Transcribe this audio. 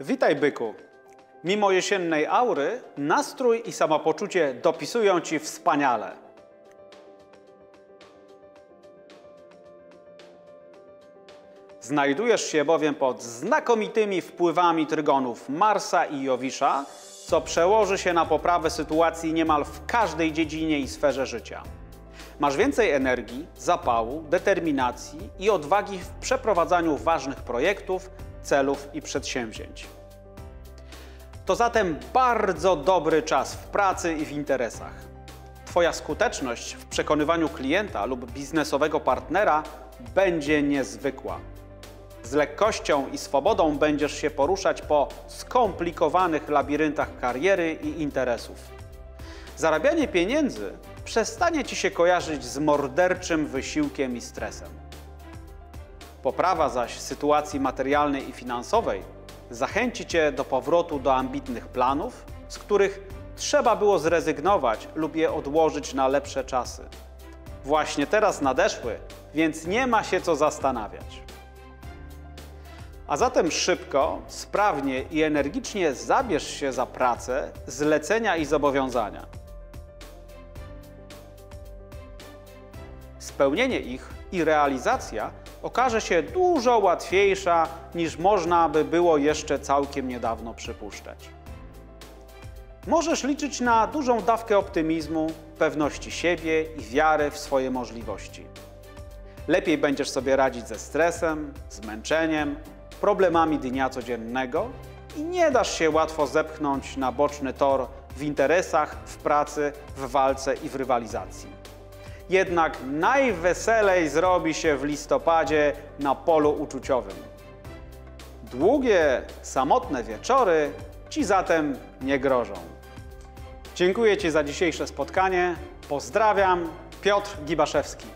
Witaj, byku. Mimo jesiennej aury, nastrój i samopoczucie dopisują ci wspaniale. Znajdujesz się bowiem pod znakomitymi wpływami trygonów Marsa i Jowisza, co przełoży się na poprawę sytuacji niemal w każdej dziedzinie i sferze życia. Masz więcej energii, zapału, determinacji i odwagi w przeprowadzaniu ważnych projektów, celów i przedsięwzięć. To zatem bardzo dobry czas w pracy i w interesach. Twoja skuteczność w przekonywaniu klienta lub biznesowego partnera będzie niezwykła. Z lekkością i swobodą będziesz się poruszać po skomplikowanych labiryntach kariery i interesów. Zarabianie pieniędzy przestanie ci się kojarzyć z morderczym wysiłkiem i stresem. Poprawa zaś sytuacji materialnej i finansowej zachęci cię do powrotu do ambitnych planów, z których trzeba było zrezygnować lub je odłożyć na lepsze czasy. Właśnie teraz nadeszły, więc nie ma się co zastanawiać. A zatem szybko, sprawnie i energicznie zabierz się za pracę, zlecenia i zobowiązania. Spełnienie ich i realizacja okaże się dużo łatwiejsza niż można by było jeszcze całkiem niedawno przypuszczać. Możesz liczyć na dużą dawkę optymizmu, pewności siebie i wiary w swoje możliwości. Lepiej będziesz sobie radzić ze stresem, zmęczeniem, problemami dnia codziennego i nie dasz się łatwo zepchnąć na boczny tor w interesach, w pracy, w walce i w rywalizacji. Jednak najweselej zrobi się w listopadzie na polu uczuciowym. Długie, samotne wieczory ci zatem nie grożą. Dziękuję Ci za dzisiejsze spotkanie. Pozdrawiam, Piotr Gibaszewski.